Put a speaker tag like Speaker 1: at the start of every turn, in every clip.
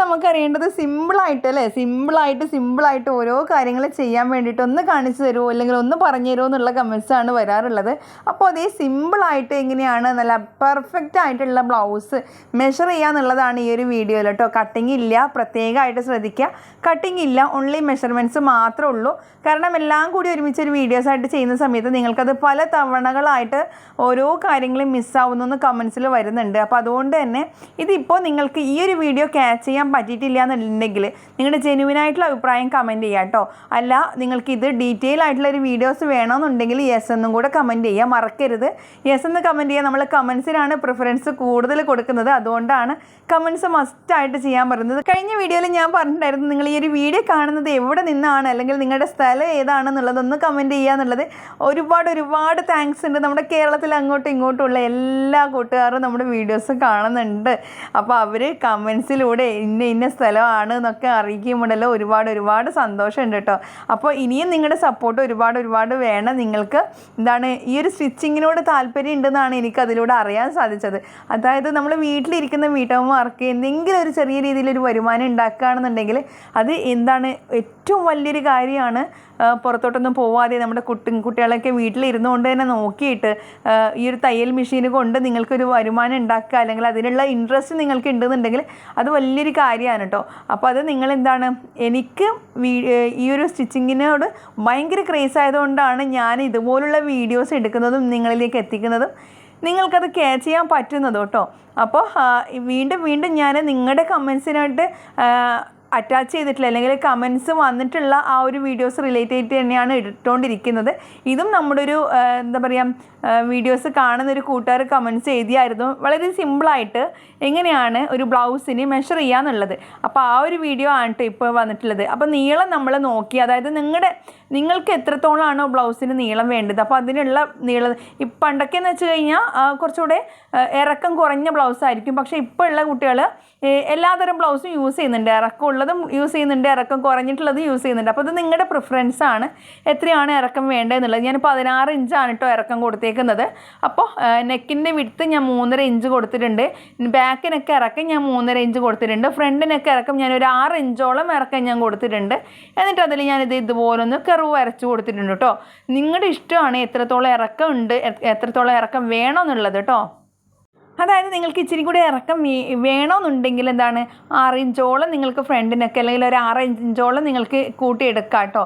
Speaker 1: നമുക്ക് അറിയേണ്ടത് സിമ്പിളായിട്ട് അല്ലേ? സിമ്പിളായിട്ട് സിമ്പിളായിട്ട് ഓരോ കാര്യങ്ങൾ ചെയ്യാൻ വേണ്ടിയിട്ട് ഒന്ന് കാണിച്ചു തരുമോ അല്ലെങ്കിൽ ഒന്ന് പറഞ്ഞു തരുമോ എന്നുള്ള കമൻസാണ് വരാറുള്ളത്. അപ്പോൾ അതേ സിമ്പിളായിട്ട് എങ്ങനെയാണ് നല്ല പെർഫെക്റ്റ് ആയിട്ടുള്ള ബ്ലൗസ് മെഷർ ചെയ്യുക എന്നുള്ളതാണ് ഈ ഒരു വീഡിയോയിൽ കേട്ടോ. കട്ടിങ് ഇല്ല പ്രത്യേകമായിട്ട് ശ്രദ്ധിക്കുക. കട്ടിങ് ഇല്ല ഓൺലി മെഷർമെന്റ്സ് മാത്രമേ ഉള്ളൂ. കാരണം എല്ലാം കൂടി ഒരുമിച്ച് ഒരു വീഡിയോസ് ആയിട്ട് ചെയ്യുന്ന സമയത്ത് നിങ്ങൾക്കത് പല തവണകളായിട്ട് ഓരോ കാര്യങ്ങളും മിസ്സാവുന്നു എന്ന് കമൻസിൽ വരുന്നുണ്ട്. അപ്പോൾ അതുകൊണ്ട് തന്നെ ഇതിപ്പോൾ നിങ്ങൾക്ക് ഈ ഒരു വീഡിയോ ക്യാച്ച് ചെയ്യാൻ പറ്റിയിട്ടില്ല എന്നുണ്ടെങ്കിൽ നിങ്ങളുടെ ജെനുവിൻ ആയിട്ടുള്ള അഭിപ്രായം കമന്റ് ചെയ്യുക കേട്ടോ. അല്ല നിങ്ങൾക്ക് ഇത് ഡീറ്റെയിൽ ആയിട്ടുള്ള ഒരു വീഡിയോസ് വേണമെന്നുണ്ടെങ്കിൽ യെസ് എന്നും കൂടെ കമന്റ് ചെയ്യുക മറക്കരുത്. യെസ് എന്ന് കമന്റ് ചെയ്യുക നമ്മൾ കമൻസിനാണ് പ്രിഫറൻസ് കൂടുതൽ കൊടുക്കുന്നത്. അതുകൊണ്ടാണ് കമൻസ് മസ്റ്റായിട്ട് ചെയ്യാൻ പറയുന്നത്. കഴിഞ്ഞ വീഡിയോയിൽ ഞാൻ പറഞ്ഞിട്ടുണ്ടായിരുന്നു നിങ്ങൾ ഈ ഒരു വീഡിയോ കാണുന്നത് എവിടെ നിന്നാണ്? അല്ലെങ്കിൽ നിങ്ങളുടെ സ്ഥലം ഏതാണെന്നുള്ളതൊന്ന് കമന്റ് ചെയ്യുക എന്നുള്ളത്. ഒരുപാട് ഒരുപാട് താങ്ക്സ് ഉണ്ട്. നമ്മുടെ കേരളത്തിൽ അങ്ങോട്ടും ഇങ്ങോട്ടും ഉള്ള എല്ലാ കൂട്ടുകാരും നമ്മുടെ വീഡിയോസ് കാണുന്നുണ്ട്. അപ്പോൾ അവർ കമൻസിലൂടെ ഇന്ന ഇന്ന സ്ഥലമാണ് എന്നൊക്കെ അറിയിക്കുമ്പോഴല്ലോ ഒരുപാട് ഒരുപാട് സന്തോഷമുണ്ട് കേട്ടോ. അപ്പോൾ ഇനിയും നിങ്ങളുടെ സപ്പോർട്ട് ഒരുപാട് ഒരുപാട് വേണം നിങ്ങൾക്ക്. എന്താണ് ഈ ഒരു സ്റ്റിച്ചിങ്ങിനോട് താല്പര്യം ഉണ്ടെന്നാണ് എനിക്ക് അതിലൂടെ അറിയാൻ സാധിച്ചത്. അതായത് നമ്മൾ വീട്ടിലിരിക്കുന്ന വീട്ടമ്മമാർക്ക് എന്തെങ്കിലും ഒരു ചെറിയ രീതിയിൽ ഒരു വരുമാനം ഉണ്ടാക്കുകയാണെന്നുണ്ടെങ്കിൽ അത് എന്താണ് ഏറ്റവും വലിയൊരു കാര്യമാണ്. പുറത്തോട്ടൊന്നും പോവാതെ നമ്മുടെ കുട്ടി കുട്ടികളൊക്കെ വീട്ടിലിരുന്നു കൊണ്ട് തന്നെ നോക്കിയിട്ട് ഈ ഒരു തയ്യൽ മെഷീൻ കൊണ്ട് നിങ്ങൾക്കൊരു വരുമാനം ഉണ്ടാക്കുക അല്ലെങ്കിൽ അതിനുള്ള ഇൻട്രസ്റ്റ് നിങ്ങൾക്ക് ഉണ്ടെന്നുണ്ടെങ്കിൽ അത് വലിയൊരു കാര്യമാണ് കേട്ടോ. അപ്പോൾ അത് നിങ്ങൾ എന്താണ് എനിക്ക് ഈ ഒരു സ്റ്റിച്ചിങ്ങിനോട് ഭയങ്കര ക്രേസ് ആയതുകൊണ്ടാണ് ഞാൻ ഇതുപോലുള്ള വീഡിയോസ് എടുക്കുന്നതും നിങ്ങളിലേക്ക് എത്തിക്കുന്നതും നിങ്ങൾക്കത് ക്യാച്ച് ചെയ്യാൻ പറ്റുന്നത് കേട്ടോ. അപ്പോൾ വീണ്ടും വീണ്ടും ഞാൻ നിങ്ങളുടെ കമൻസിനായിട്ട് അറ്റാച്ച് ചെയ്തിട്ടില്ല. അല്ലെങ്കിൽ കമൻസ് വന്നിട്ടുള്ള ആ ഒരു വീഡിയോസ് റിലേറ്റ് ചെയ്തിട്ട് തന്നെയാണ് ഇട്ടുകൊണ്ടിരിക്കുന്നത് ഇതും നമ്മുടെ ഒരു എന്താ പറയുക വീഡിയോസ് കാണുന്ന ഒരു കൂട്ടുകാർ കമൻസ് എഴുതിയായിരുന്നു. വളരെ സിമ്പിളായിട്ട് എങ്ങനെയാണ് ഒരു ബ്ലൗസിന് മെഷർ ചെയ്യാന്നുള്ളത്. അപ്പോൾ ആ ഒരു വീഡിയോ ആണ് ഇപ്പോൾ വന്നിട്ടുള്ളത്. അപ്പോൾ നീളം നമ്മൾ നോക്കി അതായത് നിങ്ങളുടെ നിങ്ങൾക്ക് എത്രത്തോളമാണ് ബ്ലൗസിന് നീളം വേണ്ടത്? അപ്പോൾ അതിനുള്ള നീളം പണ്ടൊക്കെ എന്ന് വെച്ച് കഴിഞ്ഞാൽ കുറച്ചുകൂടെ ഇറക്കം കുറഞ്ഞ ബ്ലൗസ് ആയിരിക്കും. പക്ഷേ ഇപ്പോൾ ഉള്ള കുട്ടികൾ എല്ലാതരം ബ്ലൗസും യൂസ് ചെയ്യുന്നുണ്ട്. ഇറക്കം ഉള്ളതും യൂസ് ചെയ്യുന്നുണ്ട് ഇറക്കം കുറഞ്ഞിട്ടുള്ളതും യൂസ് ചെയ്യുന്നുണ്ട്. അപ്പോൾ അത് നിങ്ങളുടെ പ്രിഫറൻസ് ആണ്. എത്രയാണ് ഇറക്കം വേണ്ടതെന്നുള്ളത് ഞാൻ പതിനാറ് ഇഞ്ചാണ് കേട്ടോ ഇറക്കം കൊടുത്തേക്കുന്നത്. അപ്പോൾ നെക്കിന്റെ വിടുത്ത് ഞാൻ മൂന്നര ഇഞ്ച് കൊടുത്തിട്ടുണ്ട്. ബാക്കിനൊക്കെ ഇറക്കം ഞാൻ മൂന്നര ഇഞ്ച് കൊടുത്തിട്ടുണ്ട്. ഫ്രണ്ടിനൊക്കെ ഇറക്കം ഞാൻ ഒരു ആറ് ഇഞ്ചോളം ഇറക്കം ഞാൻ കൊടുത്തിട്ടുണ്ട്. എന്നിട്ട് അതിൽ ഞാനിത് ഇതുപോലെ ഒന്ന് കർവ് വരച്ചു കൊടുത്തിട്ടുണ്ട് കേട്ടോ. നിങ്ങളുടെ ഇഷ്ടമാണ് എത്രത്തോളം ഇറക്കം ഉണ്ട് എത്രത്തോളം ഇറക്കം വേണമെന്നുള്ളത് കേട്ടോ. അതായത് നിങ്ങൾക്ക് ഇച്ചിരി കൂടി ഇറക്കം വേണമെന്നുണ്ടെങ്കിൽ എന്താണ് ആറ് ഇഞ്ചോളം നിങ്ങൾക്ക് ഫ്രണ്ടിനൊക്കെ അല്ലെങ്കിൽ ഒരു ആറ് ഇഞ്ചോളം നിങ്ങൾക്ക് കൂട്ടിയെടുക്കാം കേട്ടോ.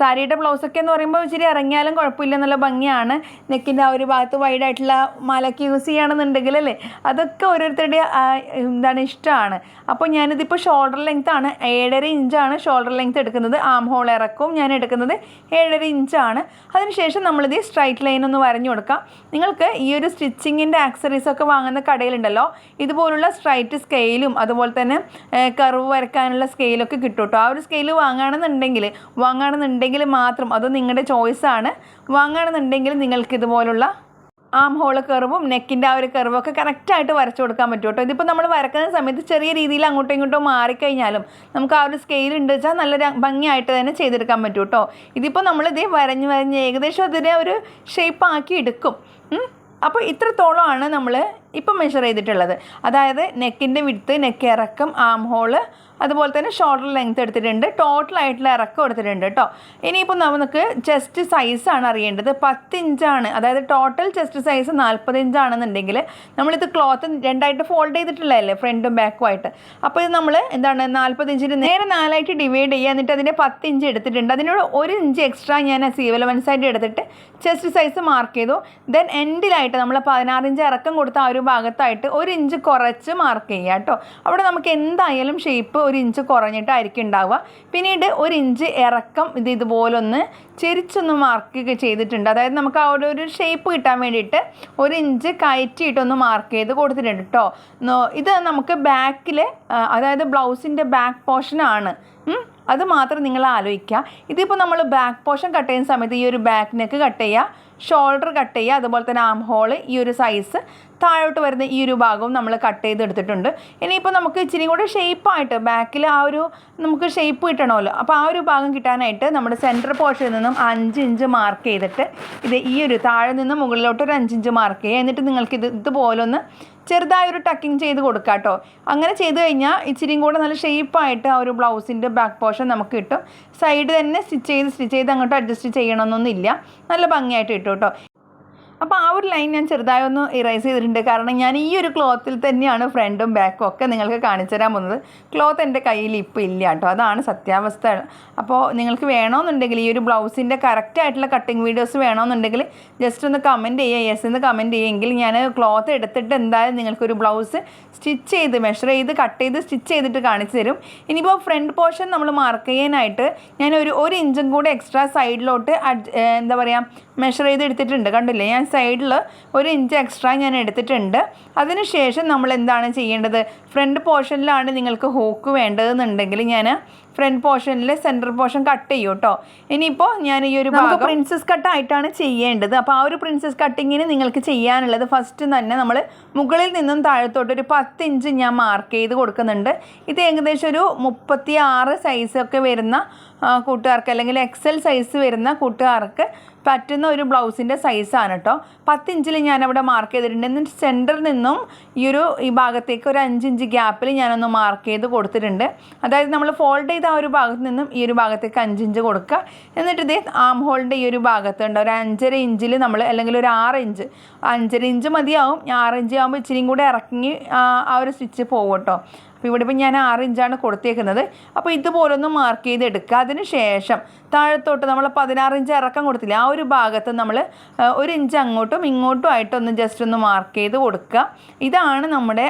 Speaker 1: സാരിയുടെ ബ്ലൗസൊക്കെ എന്ന് പറയുമ്പോൾ ഇച്ചിരി ഇറങ്ങിയാലും കുഴപ്പമില്ല എന്നുള്ള ഭംഗിയാണ്. നെക്കിന്റെ ആ ഒരു ഭാഗത്ത് വൈഡായിട്ടുള്ള മാലൊക്കെ യൂസ് ചെയ്യുകയാണെന്നുണ്ടെങ്കിൽ അല്ലേ? അതൊക്കെ ഓരോരുത്തരുടെ എന്താണ് ഇഷ്ടമാണ്. അപ്പോൾ ഞാനിതിപ്പോൾ ഷോൾഡർ ലെങ്ത് ആണ്. ഏഴര ഇഞ്ചാണ് ഷോൾഡർ ലെങ്ത് എടുക്കുന്നത്. ആം ഹോൾ ഇറക്കവും ഞാൻ എടുക്കുന്നത് ഏഴര ഇഞ്ചാണ് അതിനുശേഷം നമ്മളിത് സ്ട്രൈറ്റ് ലൈൻ ഒന്ന് വരഞ്ഞു കൊടുക്കാം. നിങ്ങൾക്ക് ഈ ഒരു സ്റ്റിച്ചിങ്ങിന്റെ ആക്സറീസ് ഒക്കെ വാങ്ങുന്ന കടയിലുണ്ടല്ലോ. ഇതുപോലുള്ള സ്ട്രൈറ്റ് സ്കെയിലും അതുപോലെ തന്നെ കർവ് വരയ്ക്കാനുള്ള സ്കെയിലൊക്കെ കിട്ടും കേട്ടോ ആ ഒരു സ്കെയിൽ വാങ്ങുകയാണെന്നുണ്ടെങ്കിൽ വാങ്ങുകയാണെന്നുണ്ടെങ്കിൽ മാത്രം അത് നിങ്ങളുടെ ചോയ്സാണ് വാങ്ങുകയാണെന്നുണ്ടെങ്കിൽ നിങ്ങൾക്ക് ഇതുപോലുള്ള ആം ഹോൾ കർവും നെക്കിന്റെ ആ ഒരു കർവൊക്കെ കറക്റ്റായിട്ട് വരച്ചു കൊടുക്കാൻ പറ്റും കേട്ടോ ഇതിപ്പോൾ നമ്മൾ വരക്കുന്ന സമയത്ത് ചെറിയ രീതിയിൽ അങ്ങോട്ടും ഇങ്ങോട്ടും മാറിക്കഴിഞ്ഞാലും നമുക്ക് ആ ഒരു സ്കെയിൽ ഉണ്ട് വെച്ചാൽ നല്ല ഭംഗിയായിട്ട് തന്നെ ചെയ്തെടുക്കാൻ പറ്റും കേട്ടോ ഇതിപ്പോൾ നമ്മളിത് വരഞ്ഞ് വരഞ്ഞ് ഏകദേശം അതിനെ ഒരു ഷേപ്പ് ആക്കി എടുക്കും. അപ്പോൾ ഇത്രത്തോളമാണ് നമ്മൾ ഇപ്പം മെഷർ ചെയ്തിട്ടുള്ളത്. അതായത് നെക്കിന്റെ വിടുത്ത് നെക്ക് ഇറക്കം ആം ഹോൾ അതുപോലെ തന്നെ ഷോൾഡർ ലെങ്ത് എടുത്തിട്ടുണ്ട്. ടോട്ടൽ ആയിട്ടുള്ള ഇറക്കം എടുത്തിട്ടുണ്ട് കേട്ടോ ഇനിയിപ്പോൾ നമുക്ക് ചെസ്റ്റ് സൈസാണ് അറിയേണ്ടത്. പത്ത് ഇഞ്ചാണ് അതായത് ടോട്ടൽ ചെസ്റ്റ് സൈസ് നാൽപ്പത് ഇഞ്ചാണെന്നുണ്ടെങ്കിൽ നമ്മളിത് ക്ലോത്ത് രണ്ടായിട്ട് ഫോൾഡ് ചെയ്തിട്ടുള്ളതല്ലേ ഫ്രണ്ടും ബാക്കും ആയിട്ട്? അപ്പോൾ ഇത് നമ്മൾ എന്താണ് നാൽപ്പത് ഇഞ്ചിന് നേരെ നാലായിട്ട് ഡിവൈഡ് ചെയ്യുക. എന്നിട്ട് അതിന്റെ പത്ത് ഇഞ്ച് എടുത്തിട്ടുണ്ട്. അതിനോട് ഒരു ഇഞ്ച് എക്സ്ട്രാ ഞാൻ സീവലവൻസ് ആയിട്ട് എടുത്തിട്ട് ചെസ്റ്റ് സൈസ് മാർക്ക് ചെയ്തു. ദെൻ എൻഡിലായിട്ട് നമ്മൾ പതിനാറ് ഇഞ്ച് ഇറക്കം കൊടുത്ത ആ ഒരു ഭാഗത്തായിട്ട് ഒരു ഇഞ്ച് കുറച്ച് മാർക്ക് ചെയ്യുക കേട്ടോ അവിടെ നമുക്ക് എന്തായാലും ഷേപ്പ് ഒരു ഇഞ്ച് കുറഞ്ഞിട്ടായിരിക്കും ഉണ്ടാവുക. പിന്നീട് ഒരു ഇഞ്ച് ഇറക്കം ഇത് ഇതുപോലൊന്ന് ചെരിച്ചൊന്ന് മാർക്ക് ചെയ്തിട്ടുണ്ട്. അതായത് നമുക്ക് ആ ഒരു ഷേപ്പ് കിട്ടാൻ വേണ്ടിയിട്ട് ഒരു ഇഞ്ച് കയറ്റിയിട്ടൊന്ന് മാർക്ക് ചെയ്ത് കൊടുത്തിട്ടുണ്ട് കേട്ടോ ഇത് നമുക്ക് ബാക്കിൽ അതായത് ബ്ലൗസിന്റെ ബാക്ക് പോർഷനാണ്. അത് മാത്രം നിങ്ങൾ ആലോചിക്കുക. ഇതിപ്പോൾ നമ്മൾ ബാക്ക് പോർഷൻ കട്ട് ചെയ്യുന്ന സമയത്ത് ഈ ഒരു ബാക്ക് നെക്ക് കട്ട് ചെയ്യുക ഷോൾഡർ കട്ട് ചെയ്യുക അതുപോലെ തന്നെ ആം ഹോൾ ഈ ഒരു സൈസ് താഴോട്ട് വരുന്ന ഈ ഒരു ഭാഗവും നമ്മൾ കട്ട് ചെയ്തെടുത്തിട്ടുണ്ട്. ഇനിയിപ്പോൾ നമുക്ക് ഇച്ചിരി കൂടെ ഷേപ്പായിട്ട് ബാക്കിൽ ആ ഒരു നമുക്ക് ഷേപ്പ് കിട്ടണമല്ലോ. അപ്പോൾ ആ ഒരു ഭാഗം കിട്ടാനായിട്ട് നമ്മുടെ സെന്റർ പോർഷനിൽ നിന്നും അഞ്ച് ഇഞ്ച് മാർക്ക് ചെയ്തിട്ട് ഇത് ഈ ഒരു താഴെ നിന്ന് മുകളിലോട്ട് ഒരു അഞ്ച് ഇഞ്ച് മാർക്ക് ചെയ്യുക. എന്നിട്ട് നിങ്ങൾക്ക് ഇത് ഇതുപോലൊന്ന് ചെറുതായൊരു ടക്കിങ് ചെയ്ത് കൊടുക്കുക കേട്ടോ അങ്ങനെ ചെയ്ത് കഴിഞ്ഞാൽ ഇച്ചിരിയും കൂടെ നല്ല ഷേപ്പായിട്ട് ആ ഒരു ബ്ലൗസിന്റെ ബാക്ക് പോർഷൻ നമുക്ക് കിട്ടും. സൈഡ് തന്നെ സ്റ്റിച്ച് ചെയ്ത് സ്റ്റിച്ച് ചെയ്ത് അങ്ങോട്ട് അഡ്ജസ്റ്റ് ചെയ്യണമെന്നൊന്നുമില്ല നല്ല ഭംഗിയായിട്ട് കിട്ടും കേട്ടോ അപ്പോൾ ആ ഒരു ലൈൻ ഞാൻ ചെറുതായി ഒന്ന് ഇറേസ് ചെയ്തിട്ടുണ്ട്. കാരണം ഞാൻ ഈ ഒരു ക്ലോത്തിൽ തന്നെയാണ് ഫ്രണ്ടും ബാക്കും ഒക്കെ നിങ്ങൾക്ക് കാണിച്ചു തരാൻ പോകുന്നത്. ക്ലോത്ത് എന്റെ കയ്യിൽ ഇപ്പോൾ ഇല്ല കേട്ടോ. അതാണ് സത്യാവസ്ഥ. അപ്പോൾ നിങ്ങൾക്ക് വേണമെന്നുണ്ടെങ്കിൽ ഈ ഒരു ബ്ലൗസിന്റെ കറക്റ്റ് ആയിട്ടുള്ള കട്ടിങ് വീഡിയോസ് വേണമെന്നുണ്ടെങ്കിൽ ജസ്റ്റ് ഒന്ന് കമന്റ് ചെയ്യുക. യെസ് എന്ന് കമന്റ് ചെയ്യുമെങ്കിൽ ഞാൻ ക്ലോത്ത് എടുത്തിട്ട് എന്തായാലും നിങ്ങൾക്കൊരു ബ്ലൗസ് സ്റ്റിച്ച് ചെയ്ത് മെഷർ ചെയ്ത് കട്ട് ചെയ്ത് സ്റ്റിച്ച് ചെയ്തിട്ട് കാണിച്ചു തരും. ഇനിയിപ്പോൾ ഫ്രണ്ട് പോർഷൻ നമ്മൾ മാർക്ക് ചെയ്യാനായിട്ട് ഞാൻ ഒരു ഒരു ഇഞ്ചും കൂടെ എക്സ്ട്രാ സൈഡിലോട്ട് എന്താ പറയുക മെഷർ ചെയ്ത് എടുത്തിട്ടുണ്ട്. കണ്ടില്ലേ? ഞാൻ സൈഡിൽ ഒരു ഇഞ്ച് എക്സ്ട്രാ ഞാൻ എടുത്തിട്ടുണ്ട്. അതിനുശേഷം നമ്മൾ എന്താണ് ചെയ്യേണ്ടത്? ഫ്രണ്ട് പോർഷനിലാണ് നിങ്ങൾക്ക് ഹോക്ക് വേണ്ടതെന്നുണ്ടെങ്കിൽ ഞാൻ ഫ്രണ്ട് പോർഷനിൽ സെന്റർ പോർഷൻ കട്ട് ചെയ്യും കേട്ടോ ഇനിയിപ്പോൾ ഞാൻ ഈ ഒരു ഭാഗം പ്രിൻസസ് കട്ടായിട്ടാണ് ചെയ്യേണ്ടത്. അപ്പോൾ ആ ഒരു പ്രിൻസസ് കട്ടിങ്ങിന് നിങ്ങൾക്ക് ചെയ്യാനുള്ളത് ഫസ്റ്റ് തന്നെ നമ്മൾ മുകളിൽ നിന്നും താഴത്തോട്ട് ഒരു പത്ത് ഇഞ്ച് ഞാൻ മാർക്ക് ചെയ്ത് കൊടുക്കുന്നുണ്ട്. ഇത് ഏകദേശം ഒരു മുപ്പത്തി ആറ് സൈസൊക്കെ വരുന്ന കൂട്ടുകാർക്ക് അല്ലെങ്കിൽ എക്സൽ സൈസ് വരുന്ന കൂട്ടുകാർക്ക് പറ്റുന്ന ഒരു ബ്ലൗസിന്റെ സൈസാണ് കേട്ടോ പത്ത് ഇഞ്ചിൽ ഞാനവിടെ മാർക്ക് ചെയ്തിട്ടുണ്ട്. എന്നിട്ട് സെന്ററിൽ നിന്നും ഈ ഒരു ഈ ഭാഗത്തേക്ക് ഒരു അഞ്ചിഞ്ച് ഗ്യാപ്പിൽ ഞാനൊന്ന് മാർക്ക് ചെയ്ത് കൊടുത്തിട്ടുണ്ട്. അതായത് നമ്മൾ ഫോൾഡ് ചെയ്ത ആ ഒരു ഭാഗത്ത് നിന്നും ഈ ഒരു ഭാഗത്തേക്ക് അഞ്ച് ഇഞ്ച് കൊടുക്കുക. എന്നിട്ട് ഇതേ ആം ഹോളിന്റെ ഈ ഒരു ഭാഗത്തുണ്ട്. ഒരു അഞ്ചര ഇഞ്ചിൽ നമ്മൾ അല്ലെങ്കിൽ ഒരു ആറ് ഇഞ്ച്. അഞ്ചര ഇഞ്ച് മതിയാവും. ആറ് ഇഞ്ച് ആകുമ്പോൾ ഇച്ചിരിയും കൂടെ ഇറക്കി ആ ഒരു സ്റ്റിച്ച് പോകും കേട്ടോ അപ്പോൾ ഇവിടെ ഇപ്പോൾ ഞാൻ ആറ് ഇഞ്ചാണ് കൊടുത്തേക്കുന്നത്. അപ്പോൾ ഇതുപോലൊന്ന് മാർക്ക് ചെയ്ത് എടുക്കുക അതിന് ശേഷം താഴത്തോട്ട് നമ്മൾ പതിനാറ് ഇഞ്ച് ഇറക്കം കൊടുത്തില്ല ആ ഒരു ഭാഗത്ത് നമ്മൾ ഒരു ഇഞ്ച് അങ്ങോട്ടും ഇങ്ങോട്ടും ആയിട്ടൊന്ന് ജസ്റ്റ് ഒന്ന് മാർക്ക് ചെയ്ത് കൊടുക്കുക. ഇതാണ് നമ്മുടെ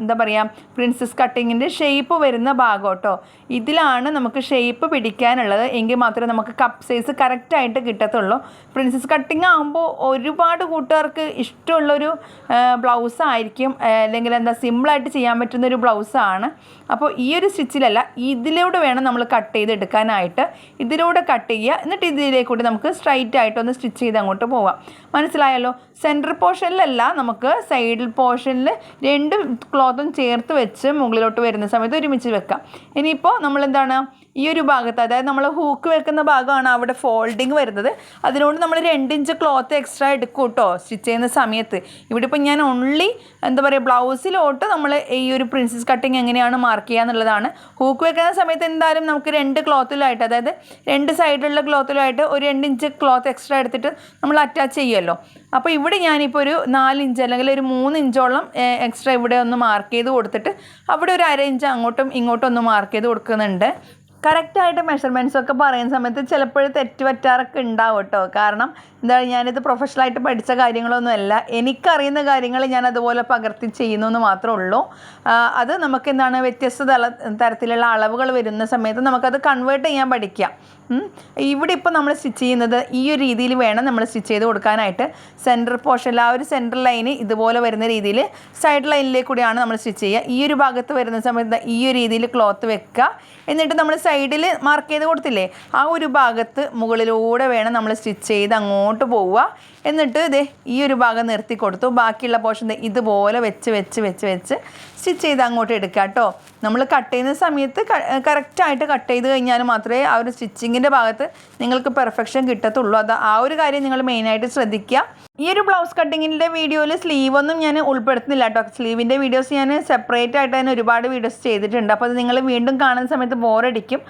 Speaker 1: എന്താ പറയുക പ്രിൻസസ് കട്ടിങ്ങിന്റെ ഷേപ്പ് വരുന്ന ഭാഗം കേട്ടോ ഇതിലാണ് നമുക്ക് ഷേപ്പ് പിടിക്കാനുള്ളത്. എങ്കിൽ മാത്രമേ നമുക്ക് കപ്പ് സൈസ് കറക്റ്റായിട്ട് കിട്ടത്തുള്ളൂ. പ്രിൻസസ് കട്ടിങ് ആകുമ്പോൾ ഒരുപാട് കൂട്ടുകാർക്ക് ഇഷ്ടമുള്ളൊരു ബ്ലൗസ് ആയിരിക്കും. അല്ലെങ്കിൽ എന്താ സിമ്പിളായിട്ട് ചെയ്യാൻ പറ്റുന്ന ഒരു ബ്ലൗസാണ് അപ്പോൾ ഈ ഒരു സ്റ്റിച്ചിലല്ല ഇതിലൂടെ വേണം നമ്മൾ കട്ട് ചെയ്തെടുക്കാനായിട്ട്. ഇതിലൂടെ കട്ട് ചെയ്യുക എന്നിട്ട് ഇതിലേക്കൂടി നമുക്ക് സ്ട്രൈറ്റ് ആയിട്ടൊന്ന് സ്റ്റിച്ച് ചെയ്ത് അങ്ങോട്ട് പോവാം. മനസ്സിലായല്ലോ? സെന്റർ പോർഷനിലല്ല നമുക്ക് സൈഡിൽ പോർഷനിൽ രണ്ട് ക്ലോത്തും ചേർത്ത് വെച്ച് മുകളിലോട്ട് വരുന്ന സമയത്ത് ഒരുമിച്ച് വെക്കാം. ഇനിയിപ്പോൾ നമ്മളെന്താണ്? ഈ ഒരു ഭാഗത്ത് അതായത് നമ്മൾ ഹൂക്ക് വെക്കുന്ന ഭാഗമാണ് അവിടെ ഫോൾഡിങ് വരുന്നത്. അതിനോട് നമ്മൾ രണ്ട് ഇഞ്ച് ക്ലോത്ത് എക്സ്ട്രാ എടുക്കും കേട്ടോ സ്റ്റിച്ച് ചെയ്യുന്ന സമയത്ത്. ഇവിടെ ഇപ്പോൾ ഞാൻ ഓൺലി എന്താ പറയുക ബ്ലൗസിലോട്ട് നമ്മൾ ഈ ഒരു പ്രിൻസസ് കട്ടിങ് എങ്ങനെയാണ് മാർക്ക് ചെയ്യുക എന്നുള്ളതാണ്. ഹൂക്ക് വെക്കുന്ന സമയത്ത് എന്തായാലും നമുക്ക് രണ്ട് ക്ലോത്തിലായിട്ട് അതായത് രണ്ട് സൈഡിലുള്ള ക്ലോത്തിലായിട്ട് ഒരു രണ്ട് ഇഞ്ച് ക്ലോത്ത് എക്സ്ട്രാ എടുത്തിട്ട് നമ്മൾ അറ്റാച്ച് ചെയ്യുമല്ലോ അപ്പോൾ ഇവിടെ ഞാനിപ്പോൾ ഒരു നാല് ഇഞ്ച് അല്ലെങ്കിൽ ഒരു മൂന്ന് ഇഞ്ചോളം എക്സ്ട്രാ ഇവിടെ ഒന്ന് മാർക്ക് ചെയ്ത് കൊടുത്തിട്ട് അവിടെ ഒരു അര ഇഞ്ച് അങ്ങോട്ടും ഇങ്ങോട്ടും ഒന്ന് മാർക്ക് ചെയ്ത് കൊടുക്കുന്നുണ്ട്. കറക്റ്റായിട്ട് മെഷർമെന്റ്സ് ഒക്കെ പറയുന്ന സമയത്ത് ചിലപ്പോൾ തെറ്റ് പറ്റാറൊക്കെ ഉണ്ടാവും കേട്ടോ കാരണം എന്താ ഞാനിത് പ്രൊഫഷണലായിട്ട് പഠിച്ച കാര്യങ്ങളൊന്നുമല്ല. എനിക്കറിയുന്ന കാര്യങ്ങൾ ഞാൻ അതുപോലെ പകർത്തി ചെയ്യുന്നു എന്ന് മാത്രമേ ഉള്ളൂ അത് നമുക്ക് എന്താണ് വ്യത്യസ്ത തല തരത്തിലുള്ള അളവുകൾ വരുന്ന സമയത്ത് നമുക്കത് കൺവേർട്ട് ചെയ്യാൻ പഠിക്കാം. ഇവിടെ ഇപ്പോൾ നമ്മൾ സ്റ്റിച്ച് ചെയ്യുന്നത് ഈ ഒരു രീതിയിൽ വേണം നമ്മൾ സ്റ്റിച്ച് ചെയ്ത് കൊടുക്കാനായിട്ട്. സെന്റർ പോർഷനിൽ ആ ഒരു സെന്റർ ലൈന് ഇതുപോലെ വരുന്ന രീതിയിൽ സൈഡ് ലൈനിലേക്ക് കൂടിയാണ് നമ്മൾ സ്റ്റിച്ച് ചെയ്യുക. ഈ ഒരു ഭാഗത്ത് വരുന്ന സമയത്ത് ഈ ഒരു രീതിയിൽ ക്ലോത്ത് വെക്കുക. എന്നിട്ട് നമ്മൾ സൈഡിൽ മാർക്ക് ചെയ്ത് കൊടുത്തില്ലേ? ആ ഒരു ഭാഗത്ത് മുകളിലൂടെ വേണം നമ്മൾ സ്റ്റിച്ച് ചെയ്ത് അങ്ങോട്ട് പോവുക. എന്നിട്ട് ഇതേ ഈ ഒരു ഭാഗം നിർത്തി കൊടുത്തു. ബാക്കിയുള്ള പോർഷൻ ഇതുപോലെ വെച്ച് വെച്ച് വെച്ച് വെച്ച് സ്റ്റിച്ച് ചെയ്ത് അങ്ങോട്ട് എടുക്കുക കേട്ടോ നമ്മൾ കട്ട് ചെയ്യുന്ന സമയത്ത് കറക്റ്റായിട്ട് കട്ട് ചെയ്ത് കഴിഞ്ഞാൽ മാത്രമേ ആ ഒരു സ്റ്റിച്ചിങ്ങിന്റെ ഭാഗത്ത് നിങ്ങൾക്ക് പെർഫെക്ഷൻ കിട്ടത്തുള്ളൂ. അത് ആ ഒരു കാര്യം നിങ്ങൾ മെയിനായിട്ട് ശ്രദ്ധിക്കുക. ഈ ഒരു ബ്ലൗസ് കട്ടിങ്ങിന്റെ വീഡിയോയിൽ സ്ലീവ് ഒന്നും ഞാൻ ഉൾപ്പെടുത്തുന്നില്ല കേട്ടോ. സ്ലീവിന്റെ വീഡിയോസ് ഞാൻ സെപ്പറേറ്റ് ആയിട്ട് തന്നെ ഒരുപാട് വീഡിയോസ് ചെയ്തിട്ടുണ്ട്. അപ്പോൾ അത് നിങ്ങൾ വീണ്ടും കാണുന്ന സമയത്ത് ബോറടിക്കും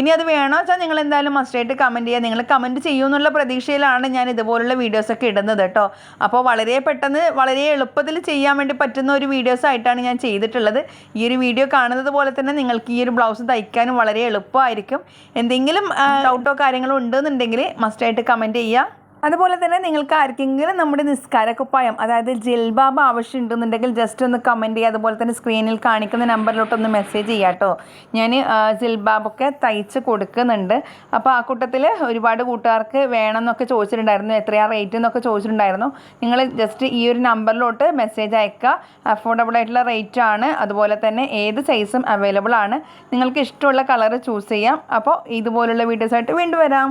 Speaker 1: ഇനി അത് വേണോ വെച്ചാൽ നിങ്ങൾ എന്തായാലും മസ്റ്റായിട്ട് കമന്റ് ചെയ്യുക. നിങ്ങൾ കമന്റ് ചെയ്യുമെന്നുള്ള പ്രതീക്ഷയിലാണ് ഞാൻ ഇതുപോലുള്ള വീഡിയോസൊക്കെ ഇടുന്നത് കേട്ടോ. അപ്പോൾ വളരെ പെട്ടെന്ന് വളരെ എളുപ്പത്തിൽ ചെയ്യാൻ വേണ്ടി പറ്റുന്ന ഒരു വീഡിയോസ് ആയിട്ടാണ് ഞാൻ ചെയ്തിട്ടുള്ളത്. ഈ ഒരു വീഡിയോ കാണുന്നത് പോലെ തന്നെ നിങ്ങൾക്ക് ഈ ഒരു ബ്ലൗസ് തയ്ക്കാനും വളരെ എളുപ്പമായിരിക്കും. എന്തെങ്കിലും ഡൗട്ടോ കാര്യങ്ങളോ ഉണ്ടെന്നുണ്ടെങ്കിൽ മസ്റ്റായിട്ട് കമന്റ് ചെയ്യുക. അതുപോലെ തന്നെ നിങ്ങൾക്ക് ആർക്കെങ്കിലും നമ്മുടെ നിസ്കാര കുപ്പായം അതായത് ജെൽബാബ് ആവശ്യമുണ്ടെന്നുണ്ടെങ്കിൽ ജസ്റ്റ് ഒന്ന് കമന്റ് ചെയ്യുക. അതുപോലെ തന്നെ സ്ക്രീനിൽ കാണിക്കുന്ന നമ്പറിലോട്ടൊന്ന് മെസ്സേജ് ചെയ്യാം കേട്ടോ. ഞാൻ ജിൽബാബൊക്കെ തയ്ച്ച് കൊടുക്കുന്നുണ്ട്. അപ്പോൾ ആ കൂട്ടത്തിൽ ഒരുപാട് കൂട്ടുകാർക്ക് വേണം എന്നൊക്കെ ചോദിച്ചിട്ടുണ്ടായിരുന്നു. എത്രയാണ് റേറ്റ് എന്നൊക്കെ ചോദിച്ചിട്ടുണ്ടായിരുന്നു. നിങ്ങൾ ജസ്റ്റ് ഈ ഒരു നമ്പറിലോട്ട് മെസ്സേജ് അയക്കുക. അഫോർഡബിൾ ആയിട്ടുള്ള റേറ്റ് ആണ്. അതുപോലെ തന്നെ ഏത് സൈസും അവൈലബിൾ ആണ്. നിങ്ങൾക്ക് ഇഷ്ടമുള്ള കളർ ചൂസ് ചെയ്യാം. അപ്പോൾ ഇതുപോലുള്ള വീഡിയോസായിട്ട് വീണ്ടും വരാം.